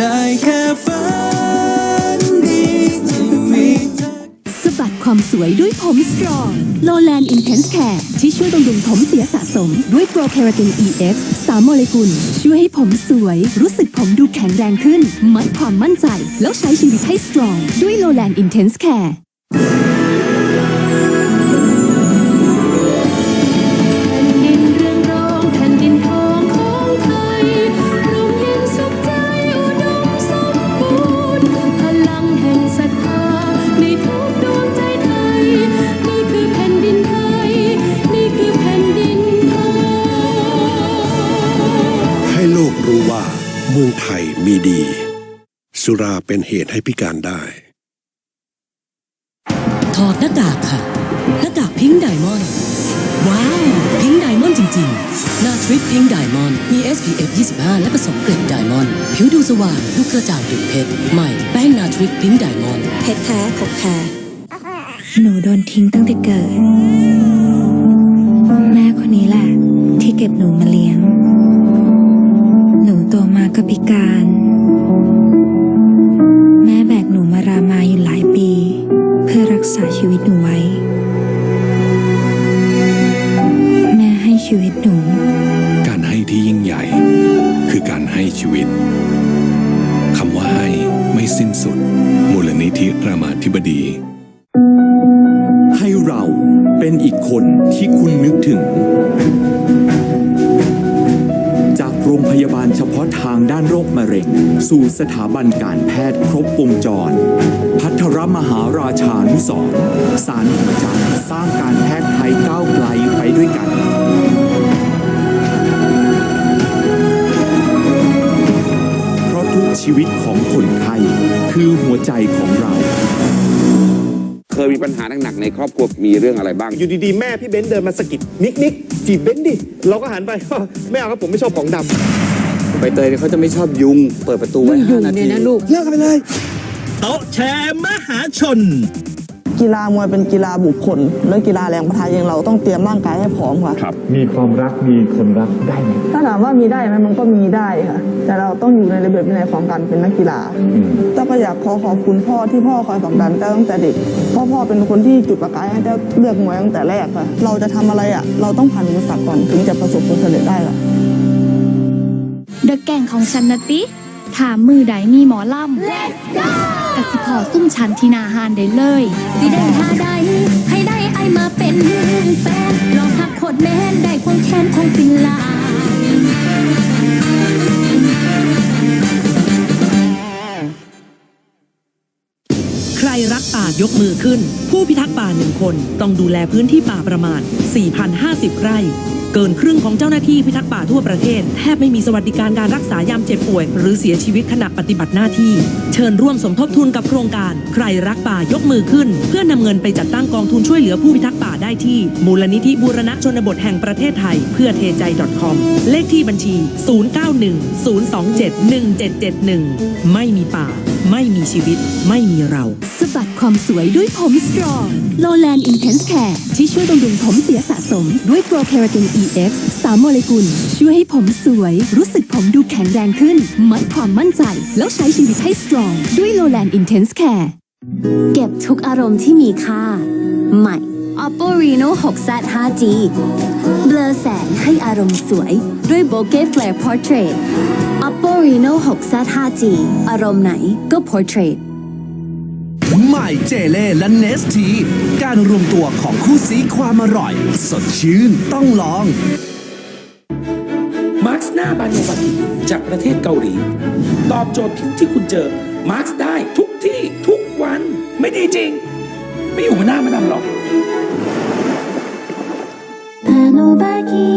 ได้แค่ฝันดีที่มีเธอ สะบัดความสวยด้วยผมสตรองโลแลนด์อินเทนส์แคร์ที่ช่วยบำรุงผมเสียสะสม ด้วยโปรเคราติน EX สามโมเลกุล ช่วยให้ผมสวย รู้สึกผมดูแข็งแรงขึ้น มัดความมั่นใจ แล้วใช้ชีวิตให้สตรอง ด้วยโลแลนด์อินเทนส์แคร์ ว่าเมืองไทยมีดี สุราเป็นเหตุให้พิการได้ ถอดหน้ากากค่ะ หน้ากากพิงค์ไดมอนด์ ว้าว พิงค์ไดมอนด์จริงๆ หน้าทริปพิงค์ไดมอนด์ มี SPF 25 และผสมเกล็ดไดมอนด์ ผิวดูสว่างดูกระจ่างดุจเพชร ใหม่แป้งนาทริปพิงค์ไดมอนด์ เพชรแท้ของแท้หนูโดนทิ้งตั้งแต่เกิด แม่คนนี้แหละ ที่เก็บหนูมาเลี้ยงาชีวิตหนูไว้ แม่ให้ชีวิตหนู การให้ที่ยิ่งใหญ่ คือการให้ชีวิตคำว่าให้ไม่สิ้นสุด มูลนิธิรามาธิบดี ให้เราเป็นอีกคนที่คุณนึกถึง จากโรงพยาบาลเฉพาะทางด้านโรคมะเร็ง สู่สถาบันการแพทย์ครบวงจร พัทรมหาราชานุสรณ์สารหัวใจสร้างการแพทย์ไทยก้าวไกลไปด้วยกันเพราะทุกชีวิตของคนไข้คือหัวใจของเรา เคยมีปัญหาหนักๆในครอบครัวมีเรื่องอะไรบ้าง อยู่ดีๆ แม่พี่เบนซ์เดินมาสะกิดนิกนิกจีบเบนซ์ดิ เราก็หันไปไม่เอาครับผมไม่ชอบของดำใบเตยเขาจะไม่ชอบยุง เปิดประตูไว้5นาที เลิกกันไปเลย โต๊ะแชร์มหาชน กีฬามวยเป็นกีฬาบุคคล และกีฬาแรงประทะอย่างเราต้องเตรียมร่างกายให้พร้อมค่ะมีความรักมีคนรักได้ไหมถ้าถามว่ามีได้ไหมมันก็มีได้ค่ะ แต่เราต้องอยู่ในระเบียบวินัยของการเป็นนักกีฬาแต่ก็อยากขอขอบคุณพ่อที่พ่อคอยผลักดันเต้าตั้งแต่เด็กเพ่อพ่อเป็นคนที่จุดประกายให้เต้าเลือกมวยตั้งแต่แรกค่ะ เราจะทำอะไรอะ เราต้องผ่านอุปสรรคก่อนถึงจะประสบผลสำเร็จได้ค่ะเดอะแก่งของฉันนะติ ถามมือใดมีหมอลำ Let's go กสิพอซุ่มชันที่นาหานได้เลยสิได้ท่าใดให้ได้ไอมาเป็นแฟนลองหักโคตรแมนได้ควงแขนคงเป็นลายใครรักป่ายกมือขึ้น ผู้พิทักษ์ป่าหนึ่งคนต้องดูแลพื้นที่ป่าประมาณ 4,050 ไร่ เกินครึ่งของเจ้าหน้าที่พิทักษ์ป่าทั่วประเทศ แทบไม่มีสวัสดิการการรักษายามเจ็บป่วย หรือเสียชีวิตขณะปฏิบัติหน้าที่ เชิญร่วมสมทบทุนกับโครงการ ใครรักป่ายกมือขึ้น เพื่อนำเงินไปจัดตั้งกองทุนช่วยเหลือผู้พิทักษ์ป่าได้ที่ มูลนิธิบูรณะชนบทแห่งประเทศไทย เพื่อเทใจ .com เลขที่บัญชี 0910271771 ไม่มีป่า ไม่มีชีวิต ไม่มีเราสบัด ความสวยด้วยผมสตรองโลแลนด์อินเทนส์แคร์ที่ช่วยบำรุงผมเสียสะสม ด้วยโปรเคราติน EX สามโมเลกุล ช่วยให้ผมสวย รู้สึกผมดูแข็งแรงขึ้น มัดความมั่นใจ แล้วใช้ชีวิตให้สตรองด้วยโลแลนด์อินเทนส์แคร์เก็บทุกอารมณ์ที่มีค่า ใหม่ Oppo Reno 6Z 5G เบลอแสงให้อารมณ์สวย ด้วย Bokeh Flare Portrait Oppo Reno 6Z 5G อารมณ์ไหนก็ Portrait ใหม่เจเล่และเนสที การรวมตัวของคู่สีความอร่อย สดชื่นต้องลอง มาร์คหน้าบานโนบากิจากประเทศเกาหลี ตอบโจทย์ผิวที่คุณเจอ มาร์คได้ทุกที่ทุกวัน ไม่ดีจริง ไม่อยู่หน้ามาดำหรอก บาโนบากิ